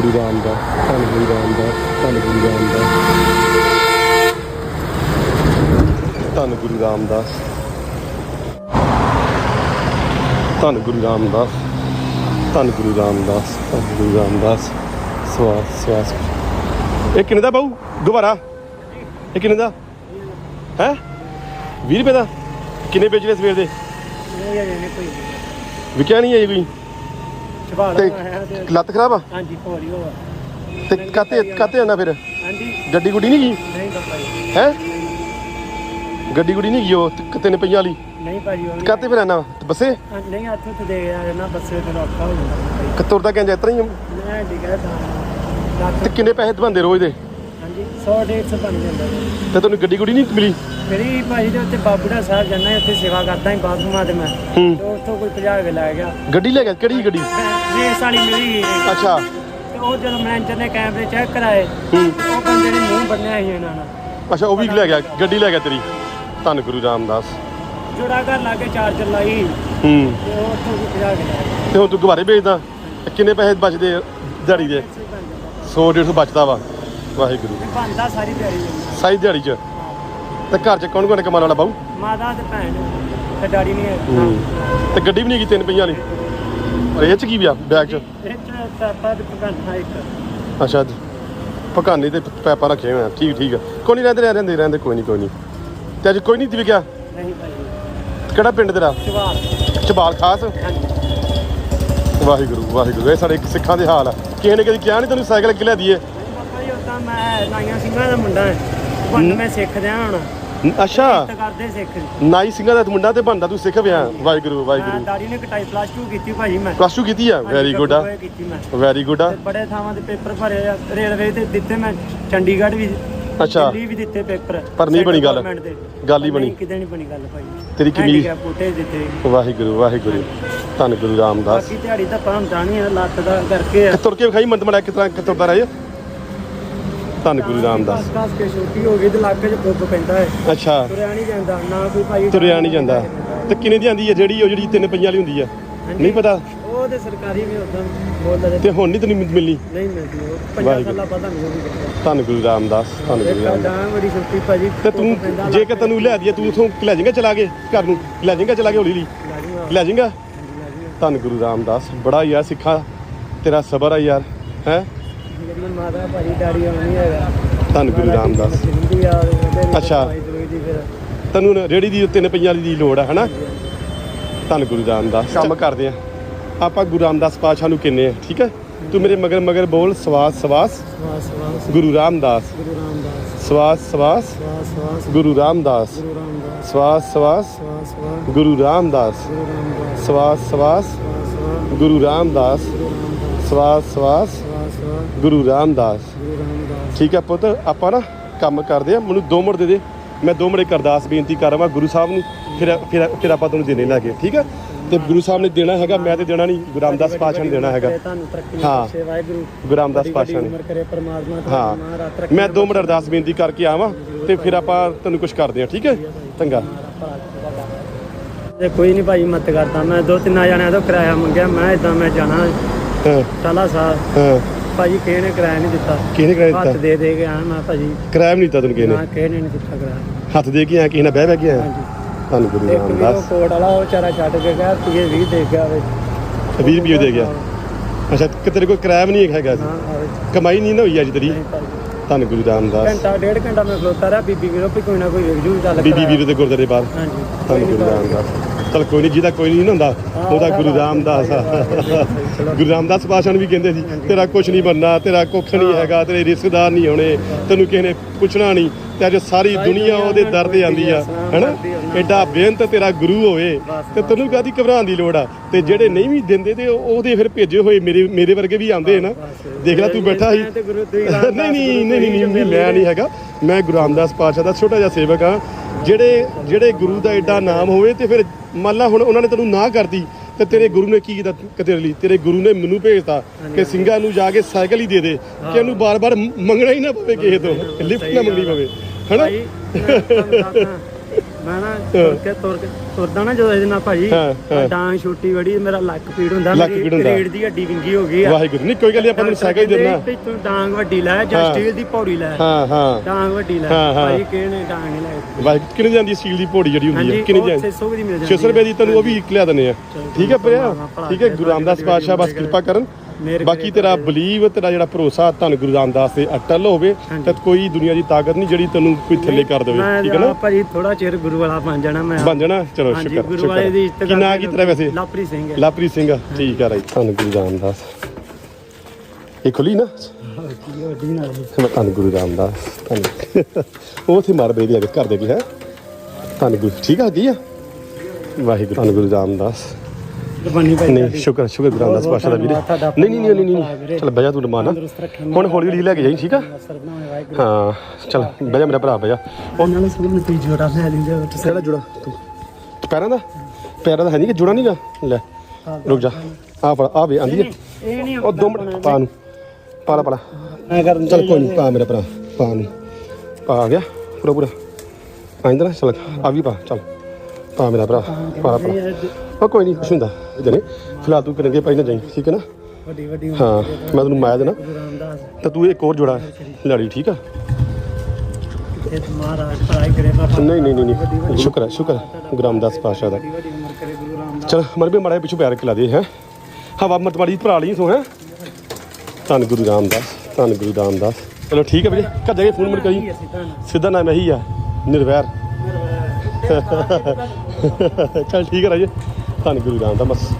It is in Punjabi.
ਗੁਰੂ ਰਾਮਦਾਸ ਧੰਨ ਗੁਰੂ ਰਾਮਦਾਸ ਧੰਨ ਗੁਰੂ ਰਾਮਦਾਸ। ਧੰਨ ਗੁਰੂ ਰਾਮਦਾਸ। ਧੰਨ ਗੁਰੂ ਰਾਮਦਾਸ ਧੰਨ ਗੁਰੂ ਰਾਮਦਾਸ ਧੰਨ ਗੁਰੂ ਰਾਮਦਾਸ। ਸਵਾਸ ਸਵਾਸ। ਇਹ ਕਿੰਨੇ ਦਾ ਬਾਊ? ਦੁਬਾਰਾ। ਇਹ ਕਿੰਨੇ ਦਾ? ਹੈ? 20 ਰੁਪਏ ਦਾ। ਕਿੰਨੇ ਵੇਚਦੇ ਸਵੇਰ ਦੇ? ਵਿਕਿਆ ਨਹੀਂ ਹੈ ਕੋਈ? ਤੇ ਹੈ ਲੱਤ ਖਰਾਬ ਆ? ਹਾਂਜੀ ਪੋਰੀ ਹੋਆ ਤੇ ਕਾਤੇ ਕਾਤੇ ਆਣਾ ਫਿਰ? ਹਾਂਜੀ। ਗੱਡੀ ਗੁੱਡੀ ਨਹੀਂ ਗਈ? ਨਹੀਂ ਭਾਈ। ਹੈ? ਗੱਡੀ ਗੁੱਡੀ ਨਹੀਂ ਗਈ ਉਹ? ਤੇ ਤਿੰਨ ਪਈਆਂ ਵਾਲੀ? ਨਹੀਂ ਭਾਜੀ ਉਹ ਕਾਤੇ ਫਿਰ ਆਣਾ ਬੱਸੇ? ਹਾਂਜੀ, ਨਹੀਂ ਹੱਥ ਤੇ ਦੇ ਗਿਆ ਨਾ ਬੱਸੇ ਤੇ ਔਖਾ ਹੋ ਜਾਂਦਾ ਕਿ ਤੁਰਦਾ ਕਹਿੰਦੇ ਇਤਰਾ ਹੀ ਆ? ਮੈਂ ਡਿਗਾ ਤਾਂ ਤੇ ਕਿੰਨੇ ਪੈਸੇ ਦਵਾਉਂਦੇ ਰੋਜ਼ ਦੇ? 100 150 ਬਣ ਜਾਂਦਾ ਤੇ ਤੁਹਾਨੂੰ ਗੱਡੀ ਗੁੱਡੀ ਨਹੀਂ ਮਿਲੀ? ਮੇਰੀ ਭਾਜੀ ਦੇ ਉੱਤੇ ਬਾਬੂੜਾ ਸਾਹਿਬ ਜਾਂਦਾ ਉੱਥੇ ਸੇਵਾ ਕਰਦਾ ਹੀ ਬਾਥਰੂਮਾਂ ਤੇ ਮੈਂ। ਹੂੰ। ਤੇ ਉੱਥੋਂ ਕੋਈ 50 ਰੁਪਏ ਲੈ ਗਿਆ। ਗੱਡੀ ਲੈ ਗਿਆ? ਕਿਹੜੀ ਗੱਡੀ? ਰੇਸ ਵਾਲੀ ਮਿਲੀ ਅੱਛਾ। ਤੇ ਉਹ ਜਦੋਂ ਮੈਨੇਜਰ ਨੇ ਕੈਮਰੇ ਚੈੱਕ ਕਰਾਏ ਹੂੰ। ਉਹ ਬੰਦੇ ਨੇ ਮੂੰਹ ਬੰਨਿਆ ਸੀ ਇਹਨਾਂ ਨਾਲ। ਅੱਛਾ ਉਹ ਵੀ ਲੈ ਗਿਆ। ਗੱਡੀ ਲੈ ਗਿਆ ਤੇਰੀ? ਧੰਨ ਗੁਰੂ ਰਾਮਦਾਸ। ਜੋੜਾ ਘਰ ਲਾ ਕੇ ਚਾਰਜਰ ਲਾਈ। ਹੂੰ। ਤੇ ਉਹ ਉੱਥੋਂ ਕੋਈ 50 ਰੁਪਏ ਲੈ ਗਿਆ। ਤੇ ਹੁਣ ਤੂੰ ਗੁਬਾਰੇ ਵੇਚਦਾ? ਤੇ ਕਿੰਨੇ ਪੈਸੇ ਬਚਦੇ ਆ ਦਿਹਾੜੀ ਦੇ? 100 150 ਬਚਦਾ ਵਾ। ਵਾਹਿਗੁਰੂ। ਬੰਦਾ ਸਾਰੀ ਤਿਆਰੀ ਜਾਂਦਾ ਸਾਈ ਦਿਹਾੜੀ ਚ? ਤੇ ਘਰ ਚ ਕੌਣ ਕੌਣ ਕਮਾਉਣ ਵਾਲਾ ਬਾਊ? ਮਾਤਾ ਤੇ ਭੈਣ। ਤੇ ਡੈਡੀ ਨਹੀਂ ਹੈ। ਹੂੰ। ਤੇ ਗੱਡੀ ਵੀ ਨਹੀਂ ਗਈ ਤਿੰਨ ਪਈਆਂ ਵਾਲੀ? ਔਰ ਇਹ ਚ ਕੀ ਪਿਆ ਬੈਗ ਚ? ਇਹ ਚ ਪਾਪਾ ਤੇ ਪਕਾਨਾ ਇੱਕ। ਅੱਛਾ ਪਕਾਨੇ ਤੇ ਪੈਪਾ ਰੱਖੇ ਹੋਏ ਆ। ਠੀਕ ਠੀਕ ਆ। ਕੋਈ ਨਹੀਂ ਰਹਿੰਦੇ ਰਹਿੰਦੇ ਰਹਿੰਦੇ ਕੋਈ ਨਹੀਂ ਕੋਈ ਨਹੀਂ। ਤੇ ਅੱਜ ਕੋਈ ਨਹੀਂ ਦਿਵ ਗਿਆ ਨਹੀਂ ਭਾਈ। ਕਿਹੜਾ ਪਿੰਡ ਤੇਰਾ? ਜਵਾਬ ਚਬਾਲ ਖਾਸ? ਹਾਂਜੀ। ਵਾਹਿਗੁਰੂ ਵਾਹਿਗੁਰੂ। ਇਹ ਸਾਡੇ ਸਿੱਖਾਂ ਦੇ ਹਾਲ ਆ। ਕਿਸੇ ਨੇ ਕਦੀ ਕਿਹਾ ਨਹੀਂ ਤੈਨੂੰ ਸਾਈਕਲ ਕਿ ਲੈ ਦਈਏ ਜੀ ਮੈਂ ਨਾਈਆਂ ਸਿੰਘਾਂ ਦਾ ਮੁੰਡਾ ਹਾਂ। ਬੰਦ ਮੈਂ ਸਿੱਖਦਿਆਂ ਹੁਣ। ਅੱਛਾ। ਤੇ ਕਰਦੇ ਸਿੱਖ। ਨਾਈ ਸਿੰਘਾਂ ਦਾ ਮੁੰਡਾ ਤੇ ਬਣਦਾ ਤੂੰ ਸਿੱਖ ਪਿਆ। ਵਾਹਿਗੁਰੂ ਮੈਂ ਵਾਹਿਗੁਰੂ ਦਾੜੀ ਨੇ ਕਟਾਈ ਪਲੱਸ 2 ਕੀਤੀ ਭਾਜੀ ਮੈਂ। ਪਲੱਸ ਟੂ ਕੀਤੀ ਆ? ਵੈਰੀ ਗੁੱਡ ਆ। ਕੀਤੀ ਮੈਂ। ਵੈਰੀ ਗੁੱਡ ਆ। ਤੇ ਬੜੇ ਥਾਵਾਂ ਤੇ ਪੇਪਰ ਭਰੇ ਆ। ਰੇਲਵੇ ਤੇ ਦਿੱਤੇ ਮੈਂ। ਚੰਡੀਗੜ੍ਹ ਵੀ ਅੱਛਾ। ਦਿੱਲੀ ਵੀ ਦਿੱਤੇ ਪੇਪਰ। ਪਰ ਨਹੀਂ ਬਣੀ ਗੱਲ। Government ਦੇ। ਗੱਲ ਹੀ ਪਰ ਨਹੀਂ, ਬਣੀ। ਕਿਤੇ ਨਹੀਂ ਬਣੀ ਗੱਲ ਭਾਈ ਤੇਰੀ ਕਮੀਜ਼ Handicap ਬੂਟੇ ਦਿੱਤੇ। ਵਾਹਿਗੁਰੂ ਵਾਹਿਗੁਰੂ। ਧੰਨ ਗੁਰੂ ਰਾਮਦਾਸ। ਬਾਕੀ ਦਿਹਾੜੀ ਤਾਂ ਪਾਉਂ ਜਾਣੀ ਆ ਲੱਤ ਦਾ ਕਰਕੇ ਆ। ਤੁਰ ਕੇ ਵਿਖਾਈ ਮੰਦ ਮੜਾ ਕਿਤਰਾ ਤੁਰਦਾ ਰਹੇ? ਧੰਨ ਗੁਰੂ ਰਾਮਦਾਸ। ਦਸ ਦਸ ਕੇ ਛੋਟੀ ਹੋ ਗਈ ਤੇ ਲੱਕ 'ਚ ਪੁੱਪ ਪੈਂਦਾ ਹੈ। ਅੱਛਾ। ਤੁਰਿਆ ਨਹੀਂ ਜਾਂਦਾ ਨਾ ਕੋਈ ਭਾਈ ਤੁਰਿਆ ਨਹੀਂ ਜਾਂਦਾ। ਤੇ ਕਿੰਨੇ ਦੀ ਆਂਦੀ ਹੈ? ਜਿਹੜੀ ਉਹ ਜਿਹੜੀ ਤਿੰਨ ਪਈਆਂ ਵਾਲੀ ਹੁੰਦੀ ਆ ਨਹੀਂ ਪਤਾ। ਉਹ ਤੇ ਸਰਕਾਰੀ ਵੀ ਉਦਾਂ ਬੋਲਦਾ ਤੇ ਹੁਣ ਨਹੀਂ ਤੈਨੂੰ ਮਿਲਣੀ? ਨਹੀਂ ਮਿਲਦੀ ਉਹ ਪੰਜਾਹ ਵਾਹਿਗੁਰੂ। ਸਾਲਾਂ ਪਤਾ ਨਹੀਂ ਕਿੱਥੇ ਧੰਨ ਗੁਰੂ ਰਾਮਦਾਸ ਧੰਨ ਗੁਰੂ ਇੱਕ ਰਾਮਦਾਸ। ਡਾਂ ਬੜੀ ਛੋਟੀ ਭਾਜੀ ਤੇ ਤੂੰ ਜੇ ਕਿ ਤੈਨੂੰ ਲੈ ਦਈਏ ਤੂੰ ਉਥੋਂ ਲੈ ਜਾਏਗਾ ਚਲਾ ਕੇ ਘਰ ਨੂੰ? ਲੈ ਜਾਏਗਾ ਚਲਾ ਕੇ ਹੌਲੀ ਹੌਲੀ? ਲੈ ਜਾਏਗਾ? ਧੰਨ ਗੁਰੂ ਰਾਮਦਾਸ ਬੜਾ ਯਾਰ ਸਿੱਖਾ ਤੇਰਾ ਸਬਰ ਆ ਯਾਰ ਹੈ? ਮਾਤਾ ਆਉਣੀ ਹੈਗਾ। ਧੰਨ ਗੁਰੂ ਰਾਮਦਾਸ। ਆ ਅੱਛਾ। ਤੈਨੂੰ ਰੇੜੀ ਦੀ ਤਿੰਨ ਵਾਲੀ ਦੀ ਲੋੜ ਆ ਹਨਾ? ਧੰਨ ਗੁਰੂ ਰਾਮਦਾਸ। ਕੰਮ ਕਰਦੇ ਆ। ਆਪਾਂ ਗੁਰੂ ਰਾਮਦਾਸ ਪਾਤਸ਼ਾਹ ਨੂੰ ਕਿੰਨੇ ਆ ਠੀਕ ਹੈ ਤੂੰ ਮੇਰੇ ਮਗਰ ਮਗਰ ਬੋਲ ਸਵਾਸ ਸਵਾਸ। ਸਵਾਸ ਸਵਾਸ। ਗੁਰੂ ਰਾਮਦਾਸ। ਗੁਰੂ ਰਾਮਦਾਸ। ਸਵਾਸ ਸਵਾਸ। ਸਵਾਸ ਸਵਾਸ। ਗੁਰੂ ਰਾਮਦਾਸ। ਗੁਰੂ ਰਾਮਦਾਸ। ਸਵਾਸ ਸਵਾਸ। ਸਵਾਸ ਸਵਾਸ। ਗੁਰੂ ਰਾਮਦਾਸ। ਸਵਾਸ ਸਵਾਸ। ਗੁਰੂ ਰਾਮਦਾਸ। ਸਵਾਸ ਸਵਾਸ। ਗੁਰੂ ਰਾਮਦਾਸ। ਗੁਰੂ ਰਾਮਦਾਸ। ਠੀਕ ਹੈ ਪੁੱਤ ਆਪਾਂ ਨਾ ਕੰਮ ਕਰਦੇ ਆ ਮੈਨੂੰ ਦੋ ਮਿੰਟ ਦੇ ਦੇ। ਮੈਂ ਦੋ ਮਿੰਟ ਅਰਦਾਸ ਬੇਨਤੀ ਕਰਾਂਗਾ ਗੁਰੂ ਸਾਹਿਬ ਨੂੰ। ਫਿਰ ਫਿਰ ਫਿਰ ਆਪਾਂ ਤੁਹਾਨੂੰ ਦੇਣੇ ਲੱਗੇ ਠੀਕ ਹੈ? ਤੇ ਗੁਰੂ ਸਾਹਿਬ ਨੇ ਦੇਣਾ ਹੈਗਾ ਮੈਂ ਤੇ ਦੇਣਾ ਨਹੀਂ ਗੁਰੂ ਰਾਮਦਾਸ ਪਾਤਸ਼ਾਹ ਨੇ ਦੇਣਾ ਹੈਗਾ। ਤੁਹਾਨੂੰ ਤਰੱਕੀ ਹਾਂ। ਬਖਸ਼ੇ ਵਾਹਿਗੁਰੂ। ਗੁਰੂ ਰਾਮਦਾਸ ਪਾਤਸ਼ਾਹ ਨੇ। ਉਮਰ ਕਰੇ ਪਰਮਾਤਮਾ ਹਾਂ। ਤੁਹਾਨੂੰ ਮਹਾਰਾਜ ਤਰੱਕੀ ਮੈਂ ਦੋ ਮਿੰਟ ਅਰਦਾਸ ਬੇਨਤੀ ਕਰਕੇ ਆਵਾਂ ਤੇ ਫਿਰ ਆਪਾਂ ਤੁਹਾਨੂੰ ਕੁਝ ਕਰਦੇ ਆ ਠੀਕ ਹੈ? ਚੰਗਾ। ਤੇ ਕੋਈ ਨਹੀਂ ਭਾਈ ਮਤ ਕਰਦਾ। ਮੈਂ ਦੋ ਤਿੰਨ ਜਣਿਆਂ ਤੋਂ ਕਿਰਾਇਆ ਮੰਗਿਆ। ਮੈਂ ਇਦਾਂ ਮੈਂ ਜਾਣਾ ਹਾਂ। ਟਾਲਾ ਸਾਹਿਬ ਹਾਂ। ਭਾਜੀ ਕਿਸੇ ਨੇ ਕਿਰਾਇਆ ਨਹੀਂ ਦਿੱਤਾ। ਕਿਹਨੇ ਕਰਾਇਆ ਹੱਥ ਦਿੱਤਾ? ਦੇ ਦੇ ਕੇ ਆਇਆ ਮੈਂ ਭਾਜੀ। ਕਿਰਾਇਆ ਵੀ ਨਹੀਂ ਦਿੱਤਾ ਤੈਨੂੰ ਕਿਸੇ ਨਾ? ਨੇ ਕਿਸੇ ਨੇ ਨਹੀਂ ਦਿੱਤਾ ਕਿਰਾਇਆ। ਹੱਥ ਦੇ ਕੇ ਆਇਆ ਕਿਸੇ ਨਾਲ ਬਹਿ ਬਹਿ ਕੇ ਆਇਆ? ਹਾਂਜੀ। ਧੰਨ ਗੁਰੂ ਇੱਕ ਵੀ ਉਹ ਰਾਮਦਾਸ ਕੋਟ ਵਾਲਾ ਉਹ ਵਿਚਾਰਾ ਛੱਡ ਕੇ ਗਿਆ ਤੀਏ 20 ਦੇ ਗਿਆ ਵੇ। 20 ਰੁਪਏ ਦੇ ਗਿਆ? ਅੱਛਾ ਕਿ ਤੇਰੇ ਕੋਲ ਕਿਰਾਇਆ ਵੀ ਨਹੀਂ ਹੈਗਾ ਸੀ ਹਾਂ ਆਵੇ ਕਮਾਈ ਨਹੀਂ ਨਾ ਹੋਈ ਅੱਜ ਤੇਰੀ? ਨਹੀਂ ਭਾਜੀ। ਧੰਨ ਗੁਰੂ ਰਾਮਦਾਸ। ਘੰਟਾ ਡੇਢ ਘੰਟਾ ਮੈਂ ਖਲੋਤਾ ਰਿਹਾ ਬੀਬੀ ਵੀਰੋ ਵੀ ਕੋਈ ਨਾ ਕੋਈ ਵੇਖ ਜੂ ਚੱਲ ਬੀਬੀ। ਵੀਰ ਦੇ ਗੁਰਦਾਰੇ ਬਾਹਰ। ਹਾਂਜੀ। ਧੰਨ ਗੁਰੂ ਰਾਮਦਾਸ। ਚਲ ਕੋਈ ਨਹੀਂ ਜਿਹਦਾ ਕੋਈ ਨਹੀਂ ਨਾ ਹੁੰਦਾ ਉਹਦਾ ਗੁਰੂ ਰਾਮਦਾਸ ਆ। ਗੁਰੂ ਰਾਮਦਾਸ ਪਾਸ਼ਾ ਨੂੰ ਵੀ ਕਹਿੰਦੇ ਸੀ ਤੇਰਾ ਕੁਝ ਨਹੀਂ ਬਣਨਾ ਤੇਰਾ ਕੁੱਖ ਨਹੀਂ ਹੈਗਾ ਤੇਰੇ ਰਿਸ਼ਤੇਦਾਰ ਨਹੀਂ ਹੋਣੇ ਤੈਨੂੰ ਕਿਸੇ ਨੇ ਪੁੱਛਣਾ ਨਹੀਂ ਤੇ ਅੱਜ ਸਾਰੀ ਦੁਨੀਆ ਉਹਦੇ ਦਰ ਤੇ ਆਂਦੀ ਆ ਹੈਨਾ? ਐਡਾ ਬੇਅੰਤ ਤੇਰਾ ਗੁਰੂ ਹੋਵੇ ਤੇ ਤੈਨੂੰ ਕਾਦੀ ਘਬਰਾਉਣ ਦੀ ਲੋੜ ਆ? ਤੇ ਜਿਹੜੇ ਨਹੀਂ ਵੀ ਦਿੰਦੇ ਤੇ ਉਹ- ਉਹਦੇ ਫਿਰ ਭੇਜੇ ਹੋਏ ਮੇਰੇ ਮੇਰੇ ਵਰਗੇ ਵੀ ਆਉਂਦੇ ਨਾ। ਦੇਖ ਲੈ ਤੂੰ ਬੈਠਾ ਤੁਸੀਂ ਨਹੀਂ ਨਹੀਂ ਨਹੀਂ ਨਹੀਂ ਮੈਂ ਨਹੀਂ ਹੈਗਾ। ਮੈਂ ਗੁਰੂ ਰਾਮਦਾਸ ਪਾਤਸ਼ਾਹ ਦਾ ਛੋਟਾ ਜਿਹਾ ਸੇਵਕ ਆ ਜਿਹੜੇ ਜਿਹੜੇ ਗੁਰੂ ਦਾ ਐਡਾ ਨਾਮ ਹੋਵੇ ਤੇ ਫਿਰ ਮੰਨ ਲਾ ਹੁਣ ਉਹਨਾਂ ਨੇ ਤੈਨੂੰ ਨਾ ਕਰਦੀ ਤੇ ਤੇਰੇ ਗੁਰੂ ਨੇ ਕੀ ਕੀਤਾ ਤੇਰੇ ਲਈ? ਤੇਰੇ ਗੁਰੂ ਨੇ ਮੈਨੂੰ ਭੇਜਤਾ ਕਿ ਸਿੰਘਾਂ ਨੂੰ ਜਾ ਕੇ ਸਾਈਕਲ ਹੀ ਦੇ ਦੇ ਕਿ ਇਹਨੂੰ ਬਾਰ-ਬਾਰ ਮੰਗਣਾ ਹੀ ਨਾ ਪਵੇ ਕਿਸੇ ਤੋਂ। ਲਿਫਟ ਨਾ ਮੰਗਣੀ ਪਵੇ। ਹੈਨਾ? ਮੈਂ ਨਾ ਤੁਰ ਕੇ ਤੁਰ ਕੇ ਤੁਰਦਾ ਨਾ ਜਦੋਂ ਇਹਦੇ ਨਾਲ ਭਾਜੀ ਹਾਂ, ਹਾਂ। ਡਾਂਗ ਛੋਟੀ ਵੜੀ ਮੇਰਾ ਲੱਕ ਪੀੜ ਹੁੰਦਾ ਲੱਕ ਮੇਰੀ ਪੀੜ ਹੁੰਦਾ। ਰੀੜ ਦੀ ਹੱਡੀ ਵਿੰਗੀ ਹੋ ਗਈ ਆ। ਵਾਹਿਗੁਰੂ ਨਹੀਂ ਕੋਈ ਗੱਲ ਨਹੀਂ ਆਪਾਂ ਨੂੰ ਸਾਈਕਲ ਹੀ ਦੇਣਾ ਵੀ ਤੂੰ ਡਾਂਗ ਵੱਡੀ ਲੈ ਜਾਂ। ਸਟੀਲ ਦੀ ਪੌੜੀ ਲੈ। ਹਾਂ ਹਾਂ। ਡਾਂਗ ਵੱਡੀ ਲੈ। ਹਾਂ, ਹਾਂ। ਭਾਜੀ ਕਿਹਨੇ ਡਾਂਗ ਨਹੀਂ ਲੈ ਵਾਹਿਗੁਰੂ ਕਿੰਨੇ ਜਾਂਦੀ ਸਟੀਲ ਦੀ ਪੌੜੀ ਜਿਹੜੀ ਹੁੰਦੀ ਹੈ ਹਾਂਜੀ ਕਿੰਨੇ ਉਹ ਜਾਂਦੀ 600 ਦੀ ਮਿਲ ਜਾਂਦੀ 600 ਰੁਪਏ ਦੀ ਤੈਨੂੰ ਉਹ ਵੀ ਲਿਆ ਦਿੰਦੇ ਆ। ਠੀਕ ਹੈ ਭਲਾ ਠੀਕ ਹੈ ਗੁਰੂ ਰਾਮਦਾਸ ਪਾਤਸ਼ਾਹ ਬਸ ਕਿਰਪਾ ਕਰਨ। ਬਾਕੀ ਤੇਰਾ ਬਲੀਵ ਤੇਰਾ ਜਿਹੜਾ ਭਰੋਸਾ ਧੰਨ ਗੁਰੂ ਰਾਮਦਾਸ ਤੇ ਅਟਲ ਹੋਵੇ ਤੇ ਕੋਈ ਦੁਨੀਆ ਦੀ ਤਾਕਤ ਨਹੀਂ ਜਿਹੜੀ ਤੈਨੂੰ ਕੋਈ ਥੱਲੇ ਕਰ ਦੇਵੇ ਠੀਕ ਹੈ ਨਾ? ਭਾਜੀ ਥੋੜਾ ਚਿਰ ਗੁਰੂ ਵਾਲਾ ਬਣ ਜਾਣਾ ਮੈਂ। ਬਣ ਜਾਣਾ? ਚਲੋ ਹਾਂਜੀ ਸ਼ੁਕਰ ਗੁਰੂ ਵਾਲੇ ਦੀ ਇੱਜ਼ਤ ਕੀ ਨਾਂ ਕੀ ਤੇਰਾ ਵੈਸੇ? ਲਾਪਰੀ ਸਿੰਘ ਹੈ। ਲਾਪਰੀ ਸਿੰਘ ਠੀਕ ਆ ਰਾਈ ਧੰਨ ਗੁਰੂ ਰਾਮਦਾਸ। ਇਹ ਖੁੱਲੀ ਨਾ? ਕੀ ਧੰਨ ਗੁਰੂ ਰਾਮਦਾਸ ਧੰਨ। ਉਹ ਉੱਥੇ ਮਾਰ ਬੇਦੀ ਆ ਘਰ ਦੇ ਵੀ ਹੈ? ਧੰਨ ਗੁਰੂ ਠੀਕ ਆ ਕੀ ਆ? ਵਾਹਿਗੁਰੂ। ਧੰਨ ਗੁਰੂ ਰਾਮਦਾਸ। ਭਾਈ ਨਹੀਂ ਸ਼ੁਕਰ ਸ਼ੁਕਰ ਗੁਰੂ ਰਾਮਦਾਸ ਪਾਸ਼ਾ ਦਾ ਵੀਰੇ। ਨਹੀਂ ਨਹੀਂ ਨਹੀਂ ਨਹੀਂ ਚੱਲ ਬਹਿ ਜਾ ਤੂੰ ਮਾਨਾ ਤੰਦਰੁਸਤ ਰੱਖੇ ਹੁਣ ਹੌਲੀ ਹੌਲੀ ਲੈ ਕੇ ਜਾਈਂ ਠੀਕ ਆ? ਹਾਂ ਚੱਲ ਬਹਿ ਜਾ ਮੇਰਾ ਭਰਾ ਬਹਿ ਜਾ। ਉਹਨਾਂ ਨੂੰ ਸੁਣ ਤੇ ਜੋੜਾ ਲੈ ਲਿੰਦੇ ਕਿਹੜਾ ਜੁੜਾ? ਤੂੰ। ਪੈਰਾਂ ਦਾ? ਪੈਰਾਂ ਦਾ ਹੈ ਨਹੀਂ ਕਿ ਜੁੜਾ ਨਹੀਂਗਾ ਲੈ ਰੁਕ ਜਾ। ਆ ਫੜ ਆ ਵੇ ਆਂਦੀ ਹੈ ਇਹ ਨਹੀਂ ਉਹ ਦੋ ਮਿੰਟ ਪਾ ਨੂੰ। ਪਾ ਲਾ ਪਾ ਲਾ ਮੈਂ ਕਰਨ ਚੱਲ ਕੋਈ ਨਹੀਂ ਪਾ ਮੇਰਾ ਭਰਾ ਪਾ ਨੂੰ। ਪਾ ਗਿਆ। ਪੂਰਾ ਪੂਰਾ। ਆਇੰਦਾ ਨਾ ਚੱਲ ਆ ਵੀ ਪਾ ਚੱਲ। ਪਾ ਮੇਰਾ ਭਰਾ ਪਾ ਲਾ। ਉਹ ਕੋਈ ਨਹੀਂ ਕੁਛ ਹੁੰਦਾ ਇਦਾਂ ਨਹੀਂ ਫਿਲਹਾਲ ਤੂੰ ਕਰਨਗੇ ਪਾਈ ਨਾ ਜਾਈਂ ਠੀਕ ਹੈ ਨਾ? ਵੱਡੀ ਵੱਡੀ ਹਾਂ ਮੈਂ ਤੈਨੂੰ ਮਾਇਆ ਦੇਣਾ। ਤਾਂ ਤੂੰ ਇੱਕ ਹੋਰ ਜੋੜਾ ਲੜੀ ਠੀਕ ਆ? ਇਹ ਮਹਾਰਾਜ ਪੜਾਈ ਕਰੇ ਬਾਬਾ ਨਹੀਂ ਨਹੀਂ ਨਹੀਂ ਸ਼ੁਕਰ ਹੈ ਸ਼ੁਕਰ ਹੈ ਗੁਰੂ ਰਾਮਦਾਸ ਪਾਸ਼ਾ ਦਾ। ਚਲ ਮਨ ਵੀ ਮਾੜਾ ਪਿੱਛੋਂ ਪੈਰ ਖਿਲਾ ਦੇ ਹੈ। ਹਵਾ ਮਤ ਮਾੜੀ ਭਰਾ ਲਈ ਸੋ ਹੈ। ਧੰਨ ਗੁਰੂ ਰਾਮਦਾਸ ਧੰਨ ਗੁਰੂ ਰਾਮਦਾਸ। ਚਲੋ ਠੀਕ ਹੈ ਵੀਰੇ ਘਰ ਜਾ ਕੇ ਫੋਨ ਮੁੜ ਕਰੀ ਤਾਂ ਸਿੱਧਾ ਨਾਮ ਇਹੀ ਆ ਨਿਰਵੈਰ। ਚਲ ਠੀਕ ਹੈ ਰਾਜੇ। ਧੰਨ ਗੁਰੂ ਰਾਮ ਦਾ ਬਸ।